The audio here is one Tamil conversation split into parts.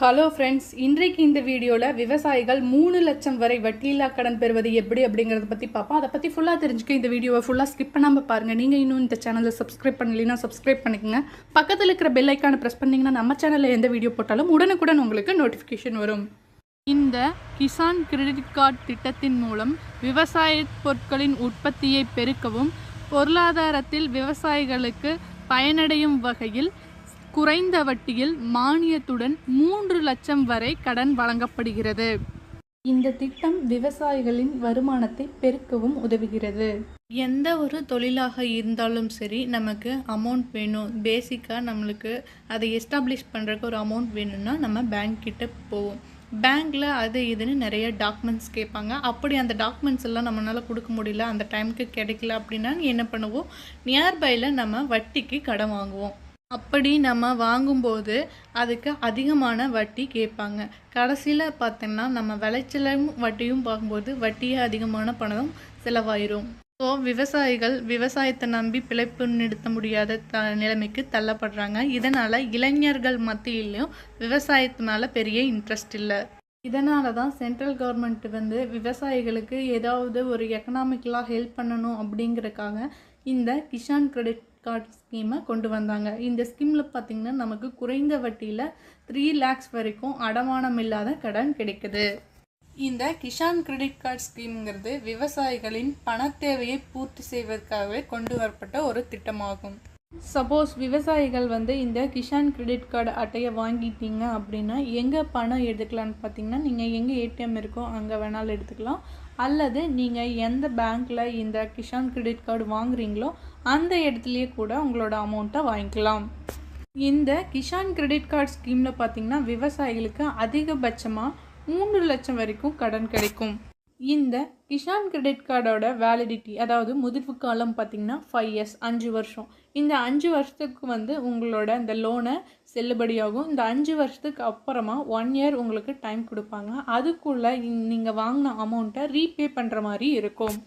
ஹலோ ஃப்ரெண்ட்ஸ் இன்றைக்கு இந்த வீடியோவில் விவசாயிகள் மூணு லட்சம் வரை வட்டியில்லா கடன் பெறுவது எப்படி அப்படிங்கிறத பற்றி பார்ப்போம் அதை பற்றி ஃபுல்லாக தெரிஞ்சுக்க இந்த வீடியோவை ஃபுல்லாக ஸ்கிப் பண்ணாமல் பாருங்கள் நீங்கள் இன்னும் இந்த சேனலை சப்ஸ்கிரைப் பண்ணலைன்னா சப்ஸ்கிரைப் பண்ணிக்கோங்க. பக்கத்தில் இருக்கிற பெல் ஐக்கானை ப்ரெஸ் பண்ணிங்கன்னா நம்ம சேனலில் எந்த வீடியோ போட்டாலும் உடனுக்குடன் உங்களுக்கு நோட்டிஃபிகேஷன் வரும். இந்த கிசான் கிரெடிட் கார்டு திட்டத்தின் மூலம் விவசாய பொருட்களின் உற்பத்தியை பெருக்கவும் பொருளாதாரத்தில் விவசாயிகளுக்கு பயனடையும் வகையில் குறைந்த வட்டியில் மானியத்துடன் மூன்று லட்சம் வரை கடன் வழங்கப்படுகிறது. இந்த திட்டம் விவசாயிகளின் வருமானத்தை பெருக்கவும் உதவுகிறது. எந்த ஒரு தொழிலாக இருந்தாலும் சரி நமக்கு அமௌண்ட் வேணும். பேசிக்காக நம்மளுக்கு அதை எஸ்டாப்ளிஷ் பண்ணுறக்கு ஒரு அமௌண்ட் வேணும்னா நம்ம பேங்க் கிட்ட போவோம். பேங்க்கில் அது இதுன்னு நிறைய டாக்குமெண்ட்ஸ் கேட்பாங்க. அப்படி அந்த டாக்குமெண்ட்ஸ் எல்லாம் நம்மளால் கொடுக்க முடியல அந்த டைமுக்கு கிடைக்கல அப்படின்னா என்ன பண்ணுவோம்? நியர்பையில் நம்ம வட்டிக்கு கடன் வாங்குவோம். அப்படி நம்ம வாங்கும்போது அதுக்கு அதிகமான வட்டி கேட்பாங்க. கடைசியில் பார்த்தோம்னா நம்ம விளைச்சலும் வட்டியும் பார்க்கும்போது வட்டியே அதிகமான பணம் செலவாயிரும். ஸோ விவசாயிகள் விவசாயத்தை நம்பி பிழைப்பு நிறுத்த முடியாத த நிலைமைக்கு தள்ளப்படுறாங்க. இதனால் இளைஞர்கள் மத்தியிலையும் விவசாயத்து மேலே பெரிய இன்ட்ரெஸ்ட் இல்லை. இதனால தான் சென்ட்ரல் கவர்மெண்ட் வந்து விவசாயிகளுக்கு ஏதாவது ஒரு எக்கனாமிக்கலாக ஹெல்ப் பண்ணணும் அப்படிங்கிறக்காக இந்த கிஷான் கிரெடிட் கார்டு ஸ்கீமை கொண்டு வந்தாங்க. இந்த ஸ்கீமில் பார்த்திங்கன்னா நமக்கு குறைந்த வட்டியில் த்ரீ லேக்ஸ் வரைக்கும் அடமானம் இல்லாத கடன் கிடைக்குது. இந்த கிஷான் கிரெடிட் கார்டு ஸ்கீம்ங்கிறது விவசாயிகளின் பணத் தேவையை பூர்த்தி செய்வதற்காகவே கொண்டு வரப்பட்ட ஒரு திட்டமாகும். சப்போஸ் விவசாயிகள் வந்து இந்த கிஷான் கிரெடிட் கார்டு அட்டையை வாங்கிட்டீங்க அப்படின்னா எங்கே பணம் எடுக்கலான்னு பார்த்தீங்கன்னா நீங்கள் எங்கே ஏடிஎம் இருக்கோ அங்கே வேணாலும் எடுத்துக்கலாம். அல்லது நீங்கள் எந்த பேங்க்கில் இந்த கிஷான் கிரெடிட் கார்டு வாங்குறீங்களோ அந்த இடத்துலையே கூட உங்களோட அமௌண்ட்டை வாங்கிக்கலாம். இந்த கிஷான் கிரெடிட் கார்டு ஸ்கீமில் பார்த்தீங்கன்னா விவசாயிகளுக்கு அதிகபட்சமாக மூன்று லட்சம் வரைக்கும் கடன் கிடைக்கும். இந்த கிஷான் கிரெடிட் கார்டோட வேலிடிட்டி அதாவது முதிர்வு காலம் பார்த்திங்கன்னா ஃபைவ் இயர்ஸ் அஞ்சு வருஷம். இந்த அஞ்சு வருஷத்துக்கு வந்து உங்களோட இந்த லோனை செல்லுபடியாகும். இந்த அஞ்சு வருஷத்துக்கு அப்புறமா ஒன் இயர் உங்களுக்கு டைம் கொடுப்பாங்க. அதுக்குள்ளே நீங்கள் வாங்கின அமௌண்ட்டை ரீபே பண்ணுற மாதிரி இருக்கும்.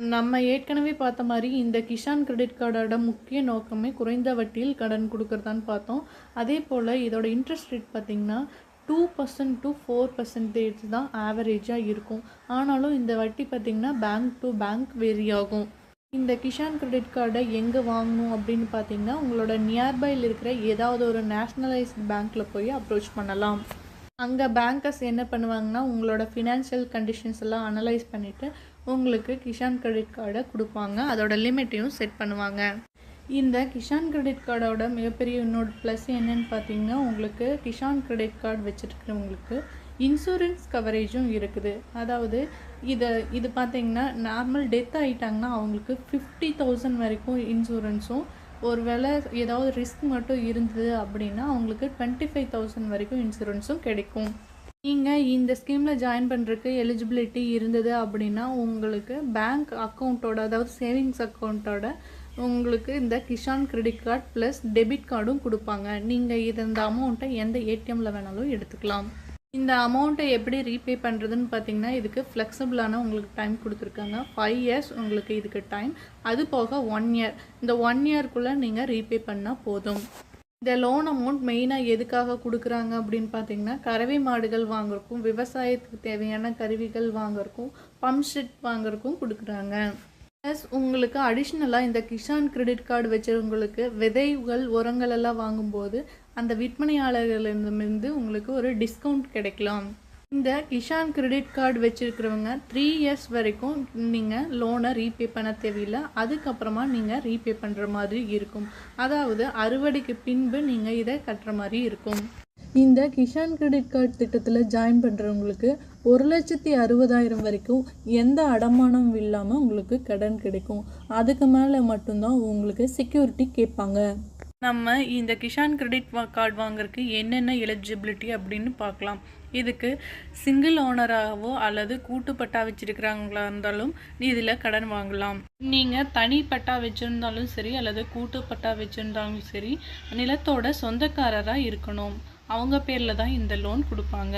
நம்ம ஏற்கனவே பார்த்த மாதிரி இந்த கிஷான் கிரெடிட் கார்டோட முக்கிய நோக்கமே குறைந்த வட்டியில் கடன் கொடுக்கறதான்னு பார்த்தோம். அதே போல் இதோட இன்ட்ரெஸ்ட் ரேட் பார்த்திங்கன்னா two percent to four percentage தான் ஆவரேஜாக இருக்கும். ஆனாலும் இந்த வட்டி பார்த்திங்கன்னா பேங்க் டு பேங்க் வேரி ஆகும். இந்த கிஷான் கிரெடிட் கார்டை எங்கே வாங்கணும் அப்படின்னு பார்த்தீங்கன்னா உங்களோட நியர்பையில் இருக்கிற ஏதாவது ஒரு நேஷ்னலைஸ்ட் பேங்க்கில் போய் அப்ரோச் பண்ணலாம். அங்கே பேங்கர்ஸ் என்ன பண்ணுவாங்கன்னா உங்களோட ஃபினான்ஷியல் கண்டிஷன்ஸ் எல்லாம் அனலைஸ் பண்ணிவிட்டு உங்களுக்கு கிஷான் கிரெடிட் கார்டை கொடுப்பாங்க. அதோட லிமிட்டையும் செட் பண்ணுவாங்க. இந்த கிஷான் கிரெடிட் கார்டோட மிகப்பெரிய இன்னொரு ப்ளஸ் என்னன்னு பார்த்தீங்கன்னா உங்களுக்கு கிஷான் கிரெடிட் கார்டு வச்சுருக்கிறவங்களுக்கு இன்சூரன்ஸ் கவரேஜும் இருக்குது. அதாவது இதை இது பார்த்தீங்கன்னா நார்மல் டெத் ஆகிட்டாங்கன்னா அவங்களுக்கு ஃபிஃப்டி தௌசண்ட் வரைக்கும் இன்சூரன்ஸும் ஒருவேளை ஏதாவது ரிஸ்க் மட்டும் இருந்தது அப்படின்னா அவங்களுக்கு டுவெண்ட்டி ஃபைவ் தௌசண்ட் வரைக்கும் இன்சூரன்ஸும் கிடைக்கும். நீங்கள் இந்த ஸ்கீமில் ஜாயின் பண்ணுறதுக்கு எலிஜிபிலிட்டி இருந்தது அப்படின்னா உங்களுக்கு பேங்க் அக்கௌண்ட்டோட அதாவது சேவிங்ஸ் அக்கௌண்ட்டோட உங்களுக்கு இந்த Kisan credit card plus debit கார்டும் கொடுப்பாங்க. நீங்கள் இது இந்த அமௌண்ட்டை எந்த ஏடிஎம்மில் வேணாலும் எடுத்துக்கலாம். இந்த அமௌண்ட்டை எப்படி ரீபே பண்ணுறதுன்னு பார்த்தீங்கன்னா இதுக்கு ஃப்ளெக்சிபிளான உங்களுக்கு டைம் கொடுத்துருக்காங்க. ஃபைவ் இயர்ஸ் உங்களுக்கு இதுக்கு டைம் அது போக ஒன் இயர் இந்த ஒன் இயர்க்குள்ளே நீங்கள் ரீபே பண்ணால் போதும். இந்த லோன் அமௌண்ட் மெயினாக எதுக்காக கொடுக்குறாங்க அப்படின்னு பார்த்தீங்கன்னா கறவை மாடுகள் வாங்குறக்கும் விவசாயத்துக்கு தேவையான கருவிகள் வாங்குறக்கும் பம்ப் செட் வாங்குறக்கும் கொடுக்குறாங்க. ப்ளஸ் உங்களுக்கு அடிஷ்னலாக இந்த கிஷான் கிரெடிட் கார்டு வச்சவங்களுக்கு விதைகள் உரங்கள் எல்லாம் வாங்கும்போது அந்த விற்பனையாளர்களிடமிருந்து உங்களுக்கு ஒரு டிஸ்கவுண்ட் கிடைக்கலாம். இந்த கிஷான் கிரெடிட் கார்டு வச்சுருக்கிறவங்க த்ரீ இயர்ஸ் வரைக்கும் நீங்கள் லோனை ரீபே பண்ண தேவையில்லை. அதுக்கப்புறமா நீங்கள் ரீபே பண்ணுற மாதிரி இருக்கும். அதாவது அறுவடைக்கு பின்பு நீங்கள் இதை கட்டுற மாதிரி இருக்கும். இந்த கிஷான் கிரெடிட் கார்டு திட்டத்தில் ஜாயின் பண்ணுறவங்களுக்கு ஒரு லட்சத்தி அறுபதாயிரம் வரைக்கும் எந்த அடமானமும் இல்லாமல் உங்களுக்கு கடன் கிடைக்கும். அதுக்கு மேலே மட்டும்தான் உங்களுக்கு செக்யூரிட்டி கேட்பாங்க. நம்ம இந்த கிஷான் கிரெடிட் கார்டு வாங்குறதுக்கு என்னென்ன எலிஜிபிலிட்டி அப்படின்னு பார்க்கலாம். இதுக்கு சிங்கிள் ஓனராகவோ அல்லது கூட்டு பட்டா வச்சிருக்கிறாங்களா இருந்தாலும் இதில் கடன் வாங்கலாம். நீங்கள் தனி பட்டா வச்சுருந்தாலும் சரி அல்லது கூட்டு பட்டா வச்சுருந்தாலும் சரி நிலத்தோட சொந்தக்காரராக இருக்கணும். அவங்க பேரில் தான் இந்த லோன் கொடுப்பாங்க.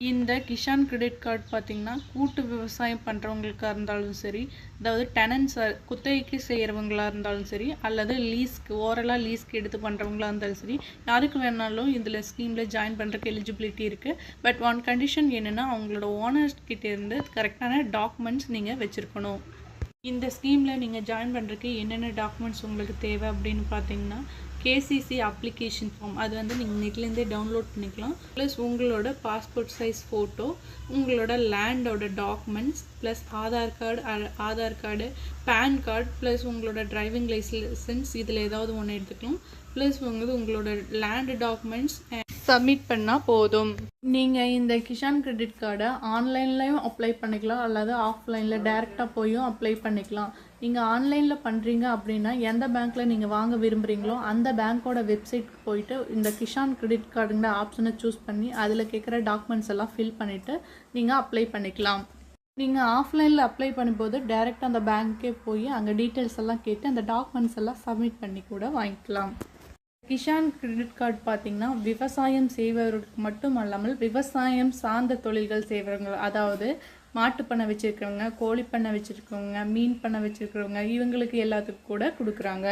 இந்த கிஷான் கிரெடிட் கார்டு பார்த்தீங்கன்னா கூட்டு விவசாயம் பண்ணுறவங்களுக்காக இருந்தாலும் சரி அதாவது டெனன்ஸ் குத்தகைக்கு செய்கிறவங்களா இருந்தாலும் சரி அல்லது லீஸ்க்கு ஓரலாக லீஸ்க்கு எடுத்து பண்ணுறவங்களா இருந்தாலும் சரி யாருக்கு வேணாலும் இதில் ஸ்கீமில் ஜாயின் பண்ணுறதுக்கு எலிஜிபிலிட்டி இருக்குது பட் ஒன் கண்டிஷன் என்னென்னா அவங்களோட ஓனர்ஸ் கரெக்டான டாக்குமெண்ட்ஸ் நீங்கள் வச்சுருக்கணும். இந்த ஸ்கீமில் நீங்கள் ஜாயின் பண்ணுறதுக்கு என்னென்ன டாக்குமெண்ட்ஸ் உங்களுக்கு தேவை அப்படின்னு பார்த்தீங்கன்னா கேசிசி அப்ளிகேஷன் ஃபார்ம் அது வந்து நீங்கள் நெட்லேருந்தே டவுன்லோட் பண்ணிக்கலாம். ப்ளஸ் உங்களோட பாஸ்போர்ட் சைஸ் ஃபோட்டோ உங்களோட லேண்டோட documents plus Aadhaar card Aadhaar card pan card plus உங்களோட டிரைவிங் லைசன்ஸ் இதில் ஏதாவது ஒன்று எடுத்துக்கலாம். ப்ளஸ் வந்து உங்களோட லேண்டு டாக்குமெண்ட்ஸ் சப்மிட் பண்ணால் போதும். நீங்கள் இந்த கிஷான் கிரெடிட் கார்டை ஆன்லைன்லேயும் அப்ளை பண்ணிக்கலாம் அல்லது ஆஃப்லைனில் டேரெக்டாக போயும் அப்ளை பண்ணிக்கலாம். நீங்கள் ஆன்லைனில் பண்ணுறீங்க அப்படின்னா எந்த பேங்க்கில் நீங்கள் வாங்க விரும்புகிறீங்களோ அந்த பேங்க்கோட வெப்சைட்க்கு போயிட்டு இந்த கிஷான் கிரெடிட் கார்டுங்கிற ஆப்ஷனை சூஸ் பண்ணி அதில் கேட்குற டாக்குமெண்ட்ஸ் எல்லாம் ஃபில் பண்ணிவிட்டு நீங்கள் அப்ளை பண்ணிக்கலாம். நீங்கள் ஆஃப்லைனில் அப்ளை பண்ணும்போது டேரெக்டாக அந்த பேங்க்கே போய் அங்கே டீட்டெயில்ஸ் எல்லாம் கேட்டு அந்த டாக்குமெண்ட்ஸ் எல்லாம் சப்மிட் பண்ணி கூட வாங்கிக்கலாம். கிஷான் கிரெடிட் கார்டு பார்த்தீங்கன்னா விவசாயம் செய்பவர்களுக்கு மட்டும் அல்லாமல் விவசாயம் சார்ந்த தொழில்கள் செய்கிறவங்க அதாவது மாட்டுப்பண்ணை வச்சுருக்கிறவங்க கோழிப்பண்ணை வச்சுருக்கவங்க மீன் பண்ணை வச்சுருக்கிறவங்க இவங்களுக்கு எல்லாத்துக்கும் கூட கொடுக்குறாங்க.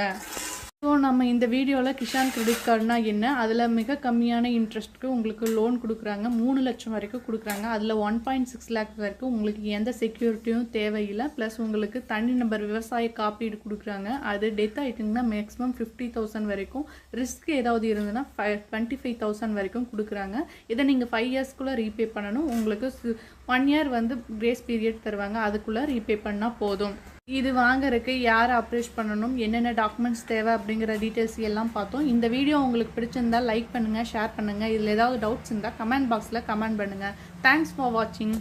ஸோ நம்ம இந்த வீடியோவில் கிஷான் கிரெடிட் கார்டுனா என்ன? அதில் மிக கம்மியான இன்ட்ரெஸ்ட்டுக்கு உங்களுக்கு லோன் கொடுக்குறாங்க. மூணு லட்சம் வரைக்கும் கொடுக்குறாங்க. அதில் ஒன் பாயிண்ட் சிக்ஸ் லேக் வரைக்கும் உங்களுக்கு எந்த செக்யூரிட்டியும் தேவையில்லை. ப்ளஸ் உங்களுக்கு தனி நம்பர் விவசாய காப்பீடு கொடுக்குறாங்க. அது டெத் ஆகிட்டுங்கன்னா மேக்ஸிமம் ஃபிஃப்டி தௌசண்ட் வரைக்கும். ரிஸ்க் ஏதாவது இருந்ததுன்னா ஃபை டுவெண்ட்டி ஃபைவ் தௌசண்ட் வரைக்கும் கொடுக்குறாங்க. இதை நீங்கள் ஃபைவ் இயர்ஸ்க்குள்ளே ரீபே பண்ணணும். உங்களுக்கு ஒன் இயர் வந்து கிரேஸ் பீரியட் தருவாங்க. அதுக்குள்ளே ரீபே பண்ணால் போதும். இது வாங்குறதுக்கு யார் அப்ரோச் பண்ணணும் என்னென்ன டாக்குமெண்ட்ஸ் தேவை அப்படிங்கிற டீட்டெயில்ஸ் எல்லாம் பார்த்தோம். இந்த வீடியோ உங்களுக்கு பிடிச்சிருந்தா லைக் பண்ணுங்கள் ஷேர் பண்ணுங்கள் இதில் ஏதாவது டவுட்ஸ் இருந்தால் கமெண்ட் பாக்ஸில் கமெண்ட் பண்ணுங்கள் தேங்க்ஸ் ஃபார் வாட்சிங்